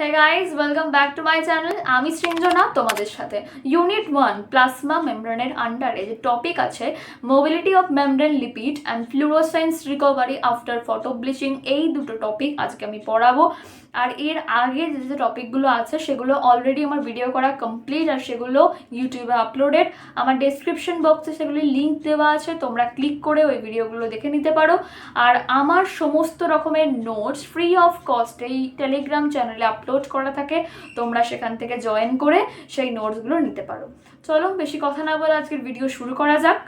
Hey guys welcome back to my channel আমি সৃঞ্জনা তোমাদের সাথে। ইউনিট ওয়ান প্লাজমা মেমব্রেনের আন্ডারে যে টপিক আছে mobility of membrane lipid and fluorescence recovery after photo bleaching এই দুটো টপিক আজকে আমি পড়াবো। আর এর আগে যে যে টপিকগুলো আছে, সেগুলো অলরেডি আমার ভিডিও করা কমপ্লিট আর সেগুলো ইউটিউবে আপলোডেড আমার ডেসক্রিপশন বক্সে সেগুলির লিঙ্ক দেওয়া আছে, তোমরা ক্লিক করে ওই ভিডিওগুলো দেখে নিতে পারো। আর আমার সমস্ত রকমের নোটস ফ্রি অফ কস্ট এই টেলিগ্রাম চ্যানেলে আপলোড করা থাকে, তোমরা সেখান থেকে জয়েন করে সেই নোটসগুলো নিতে পারো। চলো, বেশি কথা না বলে আজকের ভিডিও শুরু করা যাক।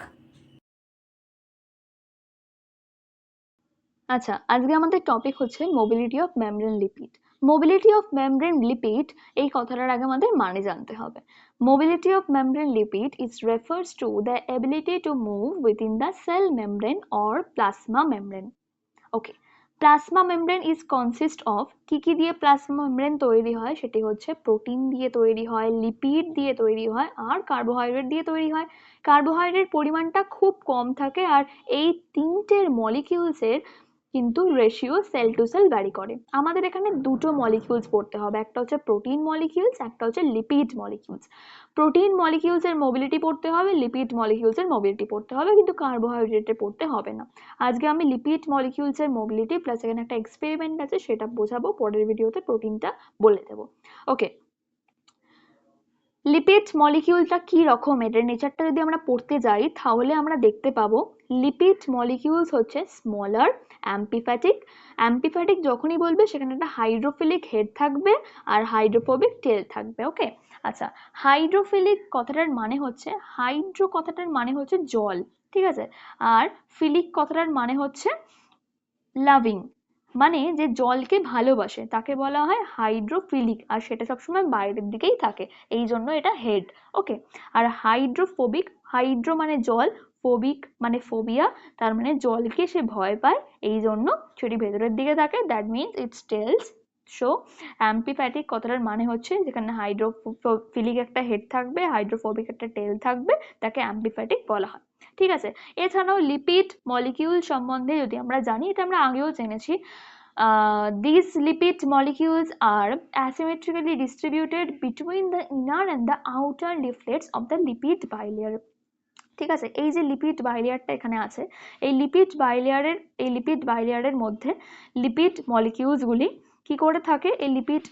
আচ্ছা আজকে আমাদের টপিক হচ্ছে mobility of membrane lipid mobility of membrane lipid এই কথাটার আগে আমাদের মানে জানতে হবে। Mobility of membrane lipid is refers to the ability to move within the cell membrane or plasma membrane okay plasma membrane is consist of কি কি দিয়ে প্লাজমা মেমব্রেন তৈরি হয়? সেটি হচ্ছে প্রোটিন দিয়ে তৈরি হয় লিপিড দিয়ে তৈরি হয়, আর কার্বোহাইড্রেট দিয়ে তৈরি হয়। কার্বোহাইড্রেট পরিমাণটা খুব কম থাকে, আর এই তিনটের মলিকিউলসের কিন্তু ratio cell to cell vary করে। আমাদের এখানে দুটো মলিকিউলস পড়তে হবে, একটা হচ্ছে প্রোটিন মলিকিউলস একটা হচ্ছে লিপিড মলিকিউলস প্রোটিন মলিকিউলসের মোবিলিটি পড়তে হবে লিপিড মলিকিউলসের মোবিলিটি পড়তে হবে, কিন্তু কার্বোহাইড্রেটে পড়তে হবে না। আজকে আমি লিপিড মলিকিউলসের মোবিলিটি প্লাস এখানে একটা এক্সপেরিমেন্ট আছে, সেটা বোঝাবো, পরের ভিডিওতে প্রোটিনটা বলে দেবো। ওকে লিপিড মলিকিউলটা কি রকমের এর নেচারটা যদি আমরা পড়তে যাই, তাহলে আমরা দেখতে পাবো লিপিড মলিকিউলস হচ্ছে স্মলার অ্যাম্পিফ্যাটিক অ্যাম্পিফ্যাটিক যখনই বলবে, সেখানে একটা হাইড্রোফিলিক হেড থাকবে আর হাইড্রোফোবিক টেল থাকবে ওকে আচ্ছা হাইড্রোফিলিক কথাটার মানে হচ্ছে হাইড্রো কথাটার মানে হচ্ছে জল, ঠিক আছে? আর ফিলিক কথাটার মানে হচ্ছে লাভিং মানে যে জলকে ভালোবাসে, তাকে বলা হয় হাইড্রোফিলিক আর সেটা সবসময় বাইরের দিকেই থাকে, এই জন্য এটা হেড ওকে আর হাইড্রোফোবিক হাইড্রো মানে জল ফোবিক মানে ফোবিয়া তার মানে জলকে সে ভয় পায়, এই জন্য সেটি ভেতরের দিকে থাকে that means its tails so amphipathic কথাটার মানে হচ্ছে যেখানে হাইড্রোফিলিক একটা হেড থাকবে হাইড্রোফোবিক একটা টেল থাকবে তাকে অ্যাম্পিফ্যাটিক বলা হয়। ঠিক আছে? এছাড়াও লিপিড মলিকিউল সম্বন্ধে যদি আমরা জানি এটা আমরা আগেও জেনেছি। Uh, these lipid molecules are asymmetrically distributed between the inner and the outer leaflets of the lipid ঠিক আছে? এই যে লিপিড বাইলেয়ারটা এখানে আছে এই লিপিড বাইলেয়ারের এই লিপিড বাইলেয়ারের মধ্যে লিপিড মলিকিউলসগুলি কি করে থাকে? এই লিপিড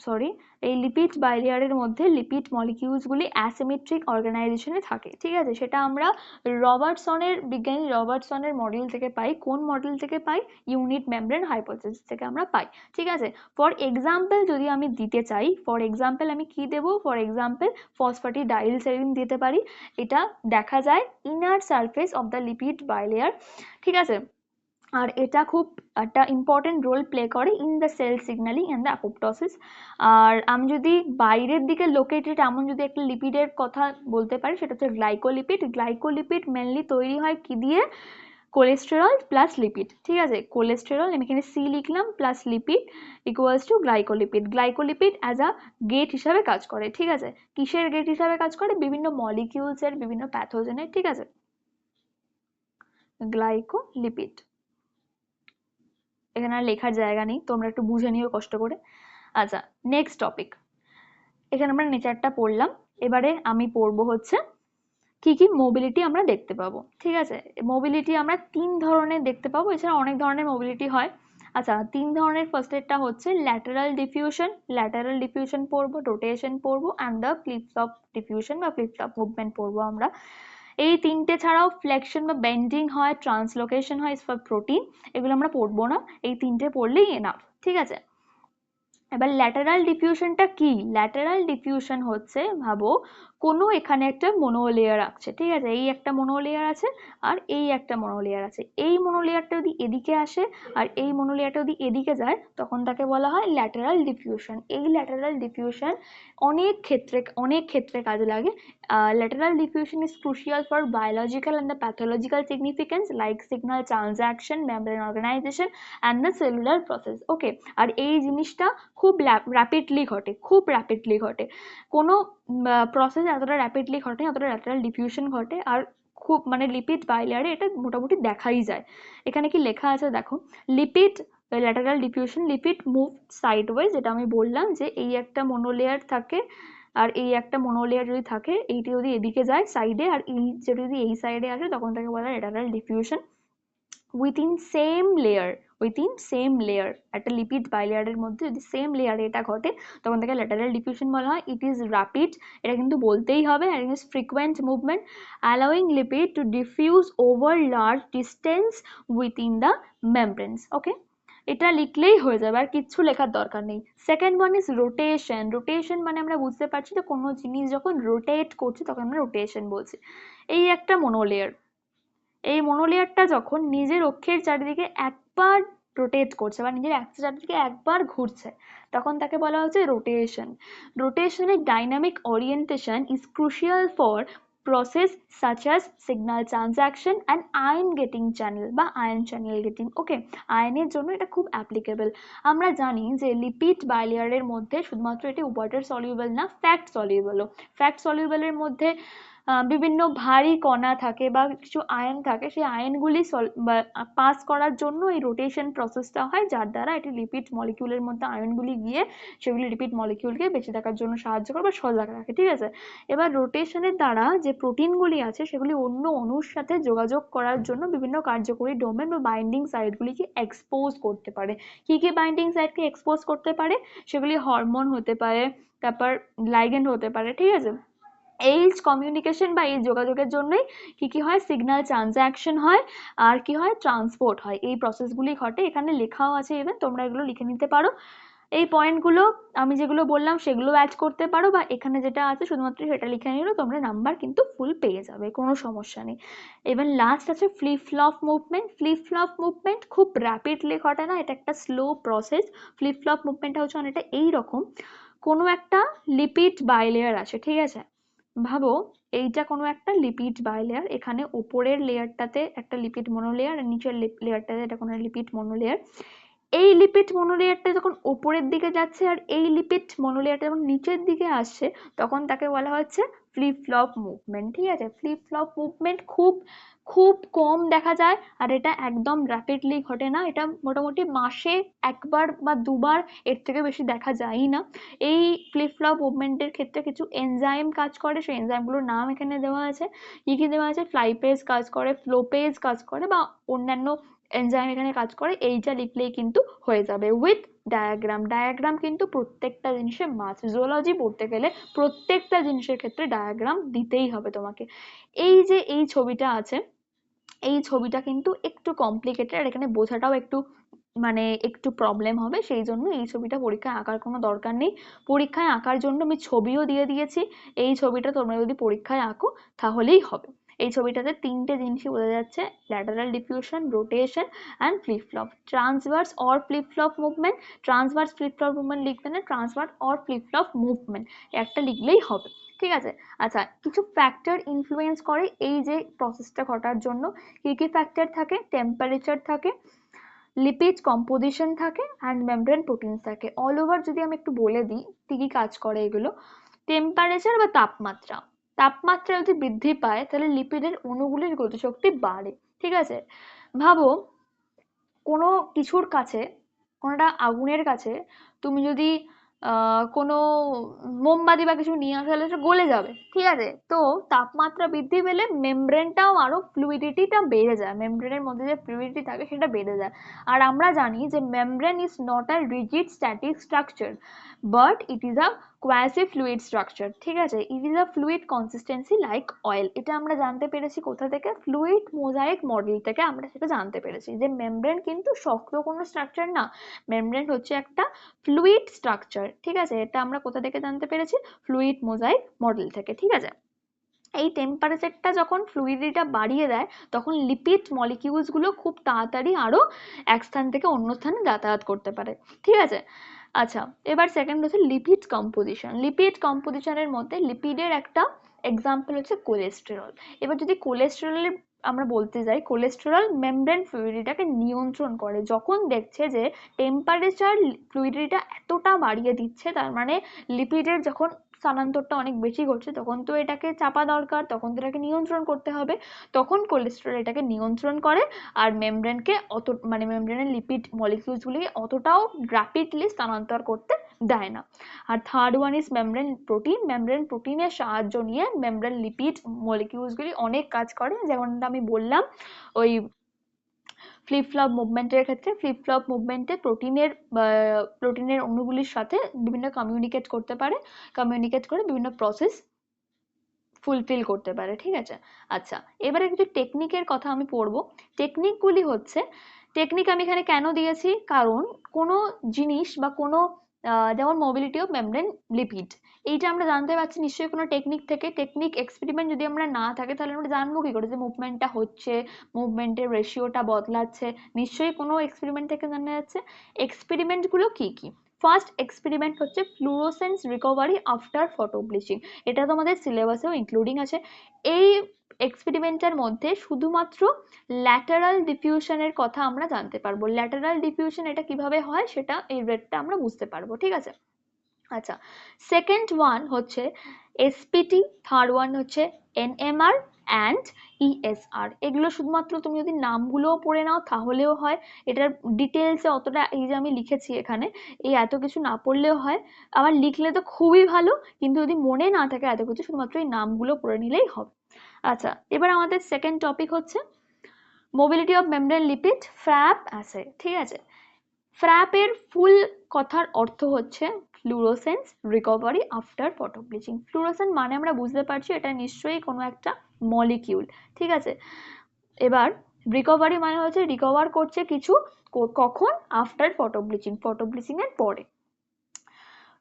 সরি এই লিপিড বাইলেয়ারের মধ্যে লিপিড মলিকিউলসগুলি অ্যাসিমেট্রিক অর্গানাইজেশনে থাকে, ঠিক আছে? সেটা আমরা রবার্টসনের, বিজ্ঞানী রবার্টসনের মডেল থেকে পাই। কোন মডেল থেকে পাই? ইউনিট মেমব্রেন হাইপোথিসিস থেকে আমরা পাই, ঠিক আছে? ফর এক্সাম্পল যদি আমি দিতে চাই ফর এক্সাম্পল আমি কি দেবো? ফর এক্সাম্পল ফসফেটি ডাইল সেরিন দিতে পারি। এটা দেখা যায় inner surface of the lipid bilayer ঠিক আছে? আর এটা খুব একটা ইম্পর্টেন্ট রোল প্লে করে in the cell signalling and the apoptosis আর আমি যদি বাইরের দিকে লোকেটেড এমন যদি একটা লিপিডের কথা বলতে পারি, সেটা হচ্ছে গ্লাইকোলিপিড গ্লাইকোলিপিড মেনলি তৈরি হয় কি দিয়ে? কোলেস্টেরল প্লাস লিপিড ঠিক আছে? কোলেস্টেরল আমি এখানে সি লিখলাম plus lipid equals to glycolipid glycolipid as a gate হিসাবে কাজ করে, ঠিক আছে? কিসের গেট হিসাবে কাজ করে? বিভিন্ন মলিকিউলসের বিভিন্ন প্যাথোজেনের ঠিক আছে? গ্লাইকোলিপিড এখানে আর লেখার জায়গা নেই, তোমরা একটু বুঝে নিও কষ্ট করে। আচ্ছা নেক্সট টপিক এখানে আমরা নেচারটা পড়লাম। এবারে আমি পড়ব হচ্ছে কি কি মোবিলিটি আমরা দেখতে পাবো, ঠিক আছে? মোবিলিটি আমরা তিন ধরনের দেখতে পাবো, এছাড়া অনেক ধরনের মোবিলিটি হয়। আচ্ছা তিন ধরনের ফার্স্ট এডটা হচ্ছে ল্যাটারাল ডিফিউশন ল্যাটারাল ডিফিউশন পড়ব রোটেশন পড়ব and the flip flop diffusion বা ফ্লিপফ্লপ মুভমেন্ট পড়ব আমরা। এই তিনটে ছাড়াও ফ্লেকশন বা বেন্ডিং হয় ট্রান্সলোকেশন হয় ফর প্রোটিন এগুলো আমরা পড়ব না, এই তিনটে পড়লেই এনাফ ঠিক আছে? এবার ল্যাটারাল ডিফিউশনটা কি? ল্যাটারাল ডিফিউশন হচ্ছে, ভাবো, কোনো এখানে একটা মনোলেয়ার আছে ঠিক আছে? এই একটা মনোলেয়ার আছে আর এই একটা মনোলেয়ার আছে। এই মনোলেয়ারটা যদি এদিকে আসে আর এই মনোলেয়ারটা যদি এদিকে যায়, তখন তাকে বলা হয় ল্যাটারাল ডিফিউশন এই ল্যাটারাল ডিফিউশন অনেক ক্ষেত্রে অনেক ক্ষেত্রে কাজে লাগে। Lateral diffusion is crucial for biological and the pathological significance like signal transaction membrane organisation and the cellular process okay আর এই জিনিসটা খুব র্যাপিডলি ঘটে, খুব র্যাপিডলি ঘটে। কোনো প্রসেস এতটা র্যাপিডলি ঘটে এতটা ল্যাটারাল ডিফিউশন ঘটে আর খুব মানে লিপিড বাইলেয়ারে এটা মোটামুটি দেখাই যায়। এখানে কি লেখা আছে দেখো lipid lateral diffusion lipid move sideways যেটা আমি বললাম যে এই একটা মনোলেয়ার থাকে আর এই একটা মনোলেয়ার যদি থাকে, এইটি যদি এদিকে যায় সাইডে আর এই যদি এই সাইডে আসে, তখন তাকে বলা হয় lateral diffusion within same layer within same layer একটা লিপিড বাইলেয়ারের মধ্যে যদি সেম লেয়ারে এটা ঘটে, তখন তাকে ল্যাটারাল ডিফিউশন বলা হয়। ইট ইজ র্যাপিড এটা কিন্তু বলতেই হবে আর it is frequent movement allowing lipid to diffuse over large distance within the membranes okay এটা লিখলেই হয়ে যাবে, আর কিচ্ছু লেখার দরকার নেই। Second one is rotation rotation মানে আমরা বুঝতে পারছি যে কোনো জিনিস যখন রোটেট করছে, তখন আমরা রোটেশন বলছি। এই একটা মনোলেয়ার এই মনোলেয়ারটা যখন নিজের অক্ষের চারিদিকে একবার রোটেট করছে বা নিজের অ্যাক্সের চারিদিকে একবার ঘুরছে, তখন তাকে বলা হচ্ছে rotation রোটেশনের dynamic orientation is crucial for process such as signal transaction and ion gating channel বা ion চ্যানেল গেটিং ওকে আয়নের জন্য এটা খুব অ্যাপ্লিকেবল আমরা জানি যে লিপিড বাইলেয়ারের মধ্যে শুধুমাত্র এটি ওয়াটার সলিউবল না ফ্যাক্ট সলিউবলও ফ্যাক্ট সলিউবলের মধ্যে বিভিন্ন ভারী কণা থাকে বা কিছু আয়ন থাকে, সেই আয়নগুলি পাস করার জন্য এই রোটেশন প্রসেসটা হয়, যার দ্বারা এটি লিপিড মলিকিউলের মধ্যে আয়নগুলি গিয়ে সেগুলি লিপিড মলিকিউলকে বেঁচে থাকার জন্য সাহায্য করে বা সজাগ রাখে, ঠিক আছে? এবার রোটেশনের দ্বারা যে প্রোটিনগুলি আছে, সেগুলি অন্য অণুর সাথে যোগাযোগ করার জন্য বিভিন্ন কার্যকরী ডোমেন বা বাইন্ডিং সাইটগুলিকে এক্সপোজ করতে পারে। কি কি বাইন্ডিং সাইটকে এক্সপোজ করতে পারে? সেগুলি হরমোন হতে পারে, তারপর লাইগেন্ড হতে পারে, ঠিক আছে? এই কমিউনিকেশন বা এই যোগাযোগের জন্যই কি কি হয়? সিগন্যাল ট্রানজ্যাকশন হয় আর কি হয়? ট্রান্সপোর্ট হয়। এই প্রসেসগুলি ঘটে। এখানে লেখাও আছে ইভেন তোমরা এগুলো লিখে নিতে পারো। এই পয়েন্টগুলো আমি যেগুলো বললাম, সেগুলো অ্যাড করতে পারো বা এখানে যেটা আছে, শুধুমাত্র সেটা লিখে নিলেও তোমরা নাম্বার কিন্তু ফুল পেয়ে যাবে, কোনো সমস্যা নেই। এবার লাস্ট আছে flip flop movement flip flop movement খুব র্যাপিডলি ঘটে না, এটা একটা স্লো প্রসেস ফ্লিপ ফ্লপ মুভমেন্টটা হচ্ছে অনেকটা এইরকম। কোনো একটা লিপিড বাইলেয়ার আছে, ঠিক আছে? ভাবো এইটা কোনো একটা লিপিড বাইলেয়ার এখানে ওপরের লেয়ারটাতে একটা লিপিড মনোলেয়ার আর নিচের লেয়ারটাতে এটা কোনো লিপিড মনোলেয়ার এই লিপিড মনোলেয়ারটা যখন ওপরের দিকে যাচ্ছে আর এই লিপিড মনোলেয়ারটা যখন নিচের দিকে আসছে, তখন তাকে বলা হচ্ছে ফ্লিপ ফ্লপ মুভমেন্ট ঠিক আছে? ফ্লিপ ফ্লপ মুভমেন্ট খুব খুব কম দেখা যায় আর এটা একদম র্যাপিডলি ঘটে না। এটা মোটামুটি মাসে একবার বা দুবার এর থেকে বেশি দেখা যায়ই না। এই ফ্লিপ ফ্লপ মুভমেন্টের ক্ষেত্রে কিছু এনজাইম কাজ করে, সেই এনজাইমগুলোর নাম এখানে দেওয়া আছে। কি কি দেওয়া আছে? ফ্লাইপেজ কাজ করে ফ্লোপেজ কাজ করে বা অন্যান্য এনজাইম এখানে কাজ করে, এইটা লিখলেই কিন্তু হয়ে যাবে। উইথ ডায়াগ্রাম ডায়াগ্রাম কিন্তু প্রত্যেকটা জিনিসের মাছ জুওলজি পড়তে গেলে প্রত্যেকটা জিনিসের ক্ষেত্রে ডায়াগ্রাম দিতেই হবে তোমাকে। এই যে এই ছবিটা আছে, এই ছবিটা কিন্তু একটু কমপ্লিকেটেড আর এখানে বোঝাটাও একটু মানে একটু প্রবলেম হবে। সেই জন্য এই ছবিটা পরীক্ষায় আঁকার কোনো দরকার নেই। পরীক্ষায় আঁকার জন্য আমি ছবিও দিয়ে দিয়েছি। এই ছবিটা তোমরা যদি পরীক্ষায় আঁকো, তাহলেই হবে। এই ছবিটাতে তিনটে জিনিসই বোঝা যাচ্ছে lateral diffusion rotation and flip flop transverse or flip flop movement transverse flip flop movement লিখবে না transverse or flip flop movement একটা লিখলেই হবে, ঠিক আছে? আচ্ছা কিছু ফ্যাক্টর ইনফ্লুয়েন্স করে এই যে প্রসেসটা ঘটার জন্য, কি কি ফ্যাক্টর থাকে? টেম্পারেচার থাকে লিপিড কম্পোজিশন থাকে অ্যান্ড মেমব্রেন প্রোটিনস থাকে। অল ওভার যদি আমি একটু বলে দিই, কি কি কাজ করে এগুলো? টেম্পারেচার বা তাপমাত্রা। তাপমাত্রা যদি বৃদ্ধি পায়, তাহলে লিপিডের অণুগুলির গতিশক্তি বাড়ে। ঠিক আছে? ভাবো, কোনো কিছুর কাছে কোনো একটা আগুনের কাছে, তুমি যদি কোনো মোমবাতি বা কিছু নিয়ে আসো তাহলে সেটা গলে যাবে। ঠিক আছে? তো তাপমাত্রা বৃদ্ধি পেলে মেমব্রেনটাও আরও ফ্লুইডিটিটা বেড়ে যায়। মেমব্রেনের মধ্যে যে ফ্লুইডিটি থাকে, সেটা বেড়ে যায়। আর আমরা জানি যে membrane is not a rigid static structure but it is a quasi fluid structure ঠিক আছে? It is a fluid consistency like oil এটা আমরা জানতে পেরেছি কোথা থেকে? ফ্লুইড মোজাইক মডেল থেকে আমরা সেটা জানতে পেরেছি যে মেমব্রেন কিন্তু শক্ত কোনো স্ট্রাকচার না। মেমব্রেন হচ্ছে একটা ফ্লুইড স্ট্রাকচার ঠিক আছে? এটা আমরা কোথা থেকে জানতে পেরেছি? ফ্লুইড মোজাইক মডেল থেকে, ঠিক আছে? এই টেম্পারেচারটা যখন ফ্লুইডিটিটা বাড়িয়ে দেয়, তখন লিপিড মলিকিউলসগুলো খুব তাড়াতাড়ি আরও এক স্থান থেকে অন্য স্থানে যাতায়াত করতে পারে, ঠিক আছে? আচ্ছা এবার সেকেন্ড হচ্ছে লিপিড কম্পোজিশন লিপিড কম্পোজিশনের মধ্যে লিপিডের একটা এক্সাম্পল হচ্ছে কোলেস্টেরল এবার যদি কোলেস্টেরলের আমরা বলতে যাই কোলেস্টেরল মেমব্রেন ফ্লুইডিটাকে নিয়ন্ত্রণ করে। যখন দেখছে যে টেম্পারেচার ফ্লুইডিটা এতটা বাড়িয়ে দিচ্ছে, তার মানে লিপিডের যখন স্থানান্তরটা অনেক বেশি ঘটছে তখন তো এটাকে চাপা দরকার, তখন তো এটাকে নিয়ন্ত্রণ করতে হবে। তখন কোলেস্টেরল এটাকে নিয়ন্ত্রণ করে আর মেমব্রেনকে অত মানে মেমব্রেনের লিপিড মলিকিউলসগুলিকে অতটাও র্যাপিডলি স্থানান্তর করতে দেয় না। আর third one is membrane protein membrane প্রোটিনের সাহায্য নিয়ে মেমব্রেন লিপিড মলিকিউলসগুলি অনেক কাজ করে। যেমনটা আমি বললাম, ওই ফ্লিপ ফ্লপ মুভমেন্টের ক্ষেত্রে ফ্লিপ ফ্লপ মুভমেন্টে প্রোটিনের প্রোটিনের অণুগুলির সাথে বিভিন্ন কমিউনিকেট করতে পারে কমিউনিকেট করে বিভিন্ন প্রসেস ফুলফিল করতে পারে, ঠিক আছে? আচ্ছা এবারে কিছু টেকনিকের কথা আমি পড়ব। টেকনিকগুলি হচ্ছে টেকনিক আমি এখানে কেন দিয়েছি? কারণ কোনো জিনিস বা কোনো যেমন মোবিলিটি অফ মেমব্রেন লিপিড এইটা আমরা জানতে পারছি নিশ্চয়ই কোনো টেকনিক থেকে। টেকনিক এক্সপেরিমেন্ট যদি আমরা না থাকে, তাহলে আমরা জানব কি করে যে মুভমেন্টটা হচ্ছে মুভমেন্টের রেশিওটা বদলাচ্ছে। নিশ্চয়ই কোনো এক্সপেরিমেন্ট থেকে জানা যাচ্ছে। এক্সপেরিমেন্টগুলো কি কি? ফার্স্ট এক্সপেরিমেন্ট হচ্ছে fluorescence recovery after photo bleaching এটা তো আমাদের সিলেবাসেও ইনক্লুডিং আছে। এই এক্সপেরিমেন্টের মধ্যে শুধুমাত্র ল্যাটারাল ডিফিউশনের কথা আমরা জানতে পারব। ল্যাটারাল ডিফিউশন এটা কীভাবে হয় সেটা এই রেটটা আমরা বুঝতে পারব, ঠিক আছে? আচ্ছা সেকেন্ড ওয়ান হচ্ছে এসপিটি থার্ড ওয়ান হচ্ছে এনএমআর অ্যান্ড ইএসআর এগুলো শুধুমাত্র তুমি যদি নামগুলোও পড়ে নাও তাহলেও হয়। এটার ডিটেলসে অতটা এই যে আমি লিখেছি এখানে, এই এত কিছু না পড়লেও হয়। আবার লিখলে তো খুবই ভালো, কিন্তু যদি মনে না থাকে এত কিছু শুধুমাত্র এই নামগুলো পড়ে নিলেই হবে। আচ্ছা এবার আমাদের সেকেন্ড টপিক হচ্ছে mobility of membrane lipid FRAP আছে, ঠিক আছে? ফ্র্যাপের ফুল কথার অর্থ হচ্ছে fluorescence recovery after photo bleaching fluorescent মানে আমরা বুঝতে পারছি এটা নিশ্চয়ই কোনো একটা মলিকিউল ঠিক আছে? এবার রিকভারি মানে হচ্ছে রিকভার করছে কিছু কখন? After photo bleaching photo bleaching এর পরে।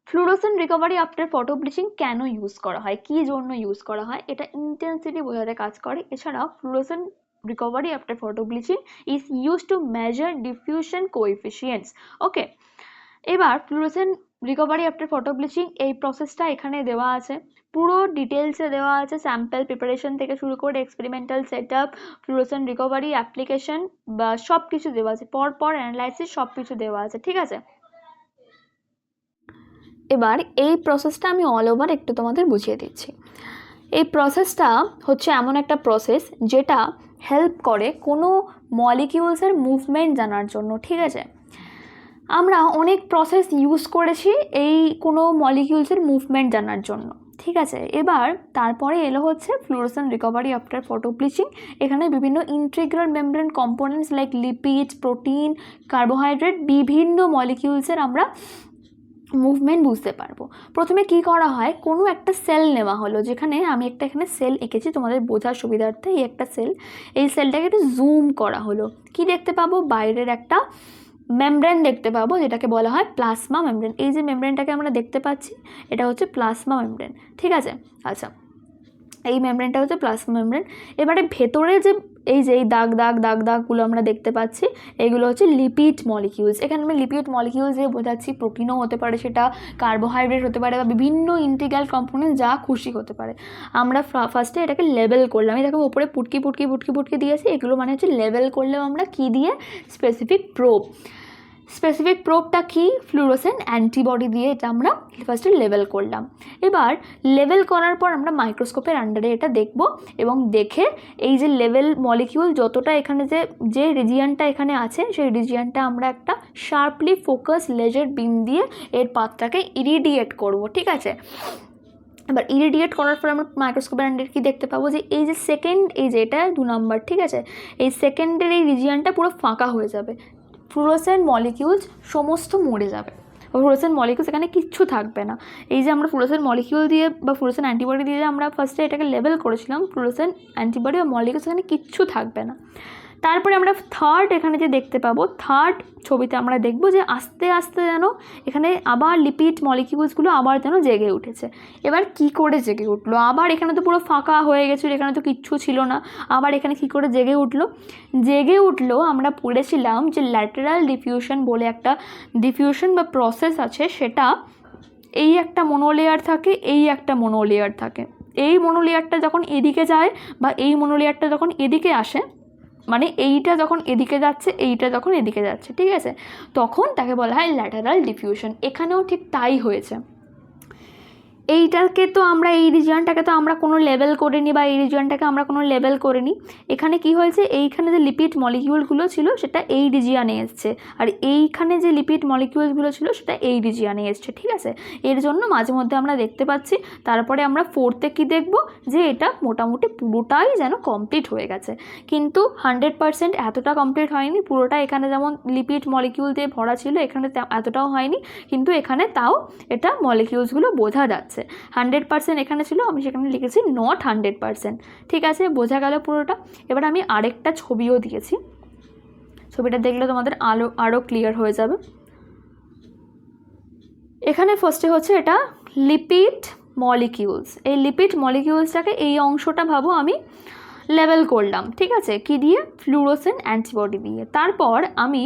Fluorescent recovery after photo bleaching কেন ইউজ করা হয়? কি জন্য ইউজ করা হয়? এটা ইন্টেন্সিটি বোঝাতে কাজ করে। এছাড়াও fluorescent recovery after photo bleaching is used to measure diffusion coefficients. Okay এবার fluorescent recovery after photo bleaching এই প্রসেসটা এখানে দেওয়া আছে। পুরো ডিটেলসে দেওয়া আছে। স্যাম্পল প্রিপারেশন থেকে শুরু করে experimental set up fluorescent recovery application বা সব কিছু দেওয়া আছে। পর পর অ্যানালাইসিস সব কিছু দেওয়া আছে। ঠিক আছে? এবার এই প্রসেসটা আমি অল ওভার একটু তোমাদের বুঝিয়ে দিচ্ছি। এই প্রসেসটা হচ্ছে এমন একটা প্রসেস যেটা হেল্প করে কোনো মলিকিউলসের মুভমেন্ট জানার জন্য, ঠিক আছে? আমরা অনেক প্রসেস ইউজ করেছি এই কোনো মলিকিউলসের মুভমেন্ট জানার জন্য, ঠিক আছে? এবার তারপরে এলো হচ্ছে fluorescent recovery after photo bleaching এখানে বিভিন্ন integral membrane components like lipid protein carbohydrate বিভিন্ন মলিকিউলসের আমরা মুভমেন্ট বুঝতে পারব। প্রথমে কি করা হয়, কোনো একটা সেল নেওয়া হলো, যেখানে আমি একটা এখানে সেল এঁকেছি, তোমাদের বোঝার সুবিধার্থে এই একটা সেল এই সেলটাকে একটু জুম করা হলো। কি দেখতে পাবো? বাইরের একটা মেমব্রেন দেখতে পাবো, যেটাকে বলা হয় প্লাসমা মেমব্রেন এই যে মেমব্রেনটাকে আমরা দেখতে পাচ্ছি, এটা হচ্ছে প্লাসমা মেমব্রেন ঠিক আছে? আচ্ছা এই মেমব্রেনটা হচ্ছে প্লাজমা মেমব্রেন এবারে ভেতরে যে এই যে এই দাগ দাগ দাগ, দাগগুলো আমরা দেখতে পাচ্ছি, এগুলো হচ্ছে লিপিড মলিকিউলস এখানে আমি লিপিড মলিকিউলস দিয়ে বোঝাচ্ছি প্রোটিনও হতে পারে সেটা কার্বোহাইড্রেট হতে পারে বা বিভিন্ন ইন্টিগ্রাল কম্পোনেন্ট যা খুশি হতে পারে। আমরা ফার্স্টে এটাকে লেভেল করলাম। দেখো উপরে পুটকি পুটকি পুটকি পুটকি দিয়েছি এগুলো মানে হচ্ছে লেভেল করলেও আমরা কি দিয়ে? স্পেসিফিক প্রোব স্পেসিফিক প্রোবটা কি? ফ্লুরোসেন অ্যান্টিবডি দিয়ে এটা আমরা ফার্স্টে লেভেল করলাম। এবার লেভেল করার পর আমরা মাইক্রোস্কোপের আন্ডারে এটা দেখব এবং দেখে এই যে লেভেল মলিকিউল যতটা এখানে যে যে রিজিয়ানটা এখানে আছে, সেই রিজিয়ানটা আমরা একটা শার্পলি ফোকাস লেজার বিম দিয়ে এর পাতটাকে ইরিডিয়েট করব, ঠিক আছে? এবার ইরিডিয়েট করার পর আমরা মাইক্রোস্কোপের আন্ডারে কি দেখতে পাবো? যে এই যে সেকেন্ড এই যে এটা দু নম্বর ঠিক আছে? এই সেকেন্ডের এই রিজিয়ানটা পুরো ফাঁকা হয়ে যাবে। ফ্লুরোসেন্ট মলিকিউলস সমস্ত মরে যাবে। ফ্লুরোসেন্ট মলিকিউলস এখানে কিচ্ছু থাকবে না। এই যে আমরা ফ্লুরোসেন্ট মলিকিউল দিয়ে বা ফ্লুরোসেন্ট অ্যান্টিবডি দিয়ে আমরা ফার্স্টে এটাকে লেভেল করেছিলাম ফ্লুরোসেন্ট অ্যান্টিবডি বা মলিকিউলস এখানে কিচ্ছু থাকবে না। তারপরে আমরা থার্ড এখানে যে দেখতে পাবো থার্ড ছবিতে আমরা দেখব যে আস্তে আস্তে যেন এখানে আবার লিপিড মলিকিউলসগুলো আবার যেন জেগে উঠেছে। এবার কি করে জেগে উঠল? আবার এখানে তো পুরো ফাঁকা হয়ে গেছিল, এখানে তো কিচ্ছু ছিল না। আবার এখানে কি করে জেগে উঠল? জেগে উঠল আমরা পড়েছিলাম যে ল্যাটেরাল ডিফিউশন বলে একটা ডিফিউশন বা প্রসেস আছে, সেটা এই একটা মনোলেয়ার থাকে, এই একটা মনোলেয়ার থাকে। এই মনোলেয়ারটা যখন এদিকে যায় বা এই মনোলেয়ারটা যখন এদিকে আসে মানে এইটা যখন এদিকে যাচ্ছে, এইটা যখন এদিকে যাচ্ছে, ঠিক আছে? তখন তাকে বলা হয় ল্যাটারাল ডিফিউশন এখানেও ঠিক তাই হয়েছে। এইটাকে তো আমরা, এই রিজিয়নটাকে তো আমরা কোনো লেভেল করিনি বা এই রিজিয়নটাকে আমরা কোনো লেভেল করিনি। এখানে কি হয়েছে? এইখানে যে লিপিড মলিকিউলগুলো ছিল, সেটা এই রিজিয়ানে এসছে। আর এইখানে যে লিপিড মলিকিউলসগুলো ছিল, সেটা এই রিজিয়ানে এসছে, ঠিক আছে? এর জন্য মাঝে মধ্যে আমরা দেখতে পাচ্ছি, তারপরে আমরা ফোর্থে কি দেখব? যে এটা মোটামুটি পুরোটাই যেন কমপ্লিট হয়ে গেছে। কিন্তু হান্ড্রেড পারসেন্ট এতটা কমপ্লিট হয়নি, পুরোটা এখানে যেমন লিপিড মলিকিউল দিয়ে ভরা ছিল, এখানে এতটাও হয়নি, কিন্তু এখানে তাও এটা মলিকিউলসগুলো বোঝা যাচ্ছে। হান্ড্রেড পার্সেন্ট এখানে ছিল, আমি সেখানে লিখেছি নট হান্ড্রেড পার্সেন্ট ঠিক আছে, বোঝা গেল পুরোটা। এবার আমি আরেকটা ছবিও দিয়েছি। ছবিটা দেখলে তোমাদের আলো আরও ক্লিয়ার হয়ে যাবে। এখানে ফার্স্টে হচ্ছে এটা লিপিড মলিকিউলস এই লিপিড মলিকিউলসটাকে এই অংশটা ভাবো আমি লেভেল করলাম, ঠিক আছে? কী দিয়ে? ফ্লুরোসেন অ্যান্টিবডি দিয়ে। তারপর আমি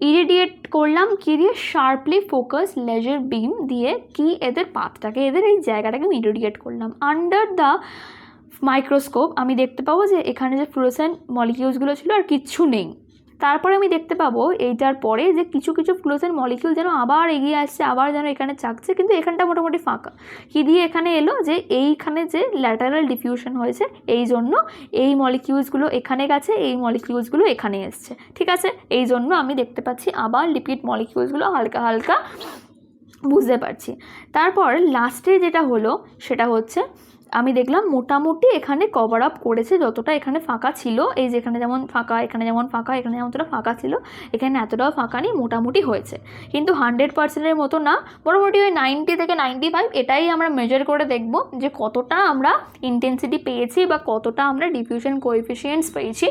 ইরিডিয়েট করলাম কী দিয়ে? শার্পলি ফোকাস লেজার বিম দিয়ে কি এদের পাতটাকে, এদের এই জায়গাটাকে আমি ইরিডিয়েট করলাম। আন্ডার দ্য মাইক্রোস্কোপ আমি দেখতে পাবো যে এখানে যে ফ্লুরোসেন মলিকিউলসগুলো ছিল আর কিচ্ছু নেই। তারপরে আমি দেখতে পাবো এইটার পরে যে কিছু কিছু ফ্লুরোসেন মলিকিউল যেন আবার এগিয়ে আসছে, আবার যেন এখানে চাকছে, কিন্তু এখানটা মোটামুটি ফাঁকা। কি দিয়ে এখানে এলো যে এইখানে যে ল্যাটারাল ডিফিউশন হয়েছে, এই জন্য এই মলিকিউলসগুলো এখানে গেছে, এই মলিকিউলসগুলো এখানে এসছে। ঠিক আছে? এই জন্য আমি দেখতে পাচ্ছি আবার লিপিড মলিকিউলসগুলো হালকা হালকা বুঝতে পারছি। তারপর লাস্টে যেটা হলো, সেটা হচ্ছে আমি দেখলাম মোটামুটি এখানে কভার আপ করেছে যতটা এখানে ফাঁকা ছিল। এই যে এখানে যেমন ফাঁকা, এখানে যেমন ফাঁকা, এখানে যেমন এতটা ফাঁকা ছিল, এখানে এতটাও ফাঁকা নেই, মোটামুটি হয়েছে। কিন্তু হান্ড্রেড পার্সেন্টের মতো না। মোটামুটি ওই নাইনটি থেকে নাইনটি ফাইভ এটাই আমরা মেজার করে দেখব যে কতটা আমরা ইন্টেন্সিটি পেয়েছি বা কতটা আমরা ডিফিউশন কোএফিসিয়েন্টস পেয়েছি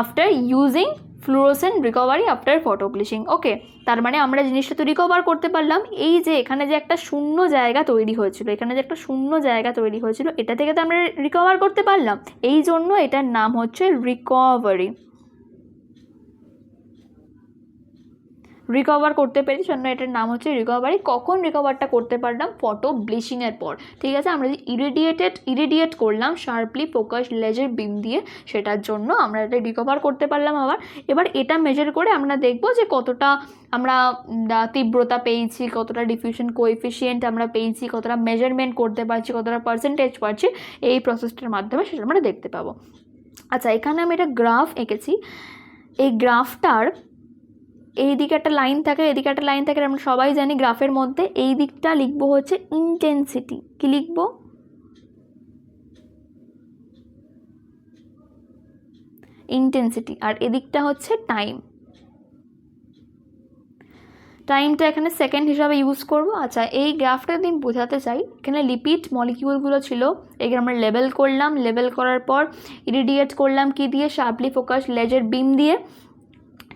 after using fluorescence recovery after photo bleaching okay তার মানে আমরা জিনিসটা তো রিকভার করতে পারলাম। এই যে এখানে যে একটা শূন্য জায়গা তৈরি হয়েছিল, এখানে যে একটা শূন্য জায়গা তৈরি হয়েছিল, এটা থেকে তো আমরা রিকভার করতে পারলাম। এই জন্য এটার নাম হচ্ছে রিকভারি রিকভার করতে পেরেছি। জন্য এটার নাম হচ্ছে রিকভারি কখন রিকভারটা করতে পারলাম? ফটো ব্লিচিংয়ের পর। ঠিক আছে? আমরা যে ইরিডিয়েটেড ইরিডিয়েট করলাম শার্পলি ফোকাস লেজার বিম দিয়ে, সেটার জন্য আমরা এটা রিকভার করতে পারলাম আবার। এবার এটা মেজার করে আমরা দেখব যে কতটা আমরা তীব্রতা পেয়েছি, কতটা ডিফিউশন কোএফিসিয়েন্ট আমরা পেয়েছি, কতটা মেজারমেন্ট করতে পারছি, কতটা পার্সেন্টেজ পাচ্ছি, এই প্রসেসটার মাধ্যমে সেটা আমরা দেখতে পাবো। আচ্ছা এখানে আমি একটা গ্রাফ এঁকেছি। এই গ্রাফটার এই দিকে একটা লাইন থাকে এদিকে একটা লাইন থাকে, আমরা সবাই জানি গ্রাফের মধ্যে এই দিকটা লিখব হচ্ছে ইন্টেন্সিটি কি লিখব? ইন্টেন্সিটি আর এদিকটা হচ্ছে টাইম টাইমটা এখানে সেকেন্ড হিসাবে ইউজ করব। আচ্ছা এই গ্রাফটা দিন বোঝাতে চাই, এখানে লিপিড মলিকিউলগুলো ছিল, এগুলো আমরা লেবেল করলাম লেবেল করার পর ইরিডিয়েট করলাম কি দিয়ে? শার্পলি ফোকাস লেজের বিম দিয়ে।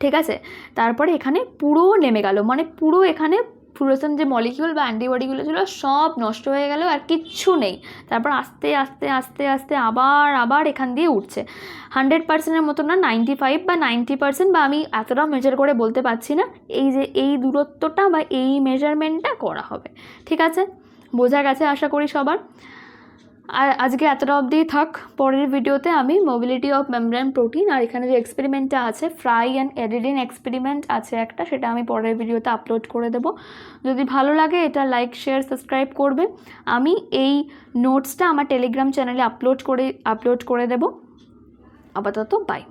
ঠিক আছে? তারপরে এখানে পুরো নেমে গেল। মানে পুরো এখানে ফ্লুরোসেন যে মলিকিউল বা অ্যান্টিবডিগুলো ছিল সব নষ্ট হয়ে গেল আর কিচ্ছু নেই। তারপর আস্তে আস্তে আস্তে আস্তে আবার আবার এখান দিয়ে উঠছে। হান্ড্রেড পার্সেন্টের মতো না নাইনটি ফাইভ বা নাইনটি পার্সেন্ট বা আমি এতটাও মেজার করে বলতে পারছি না। এই যে, এই দূরত্বটা বা এই মেজারমেন্টটা করা হবে। ঠিক আছে? বোঝা গেছে আশা করি সবার? আর আজকে এতটা অবধি থাক। পরের ভিডিওতে আমি মোবিলিটি অফ মেমব্রেন প্রোটিন আর এখানে যে এক্সপেরিমেন্টটা আছে ফ্রাই অ্যান্ড এডিডিন এক্সপেরিমেন্ট আছে একটা, সেটা আমি পরের ভিডিওতে আপলোড করে দেব। যদি ভালো লাগে এটা লাইক শেয়ার সাবস্ক্রাইব করবে আমি এই নোটসটা আমার টেলিগ্রাম চ্যানেলে আপলোড করে আপলোড করে দেব। আপাতত বাই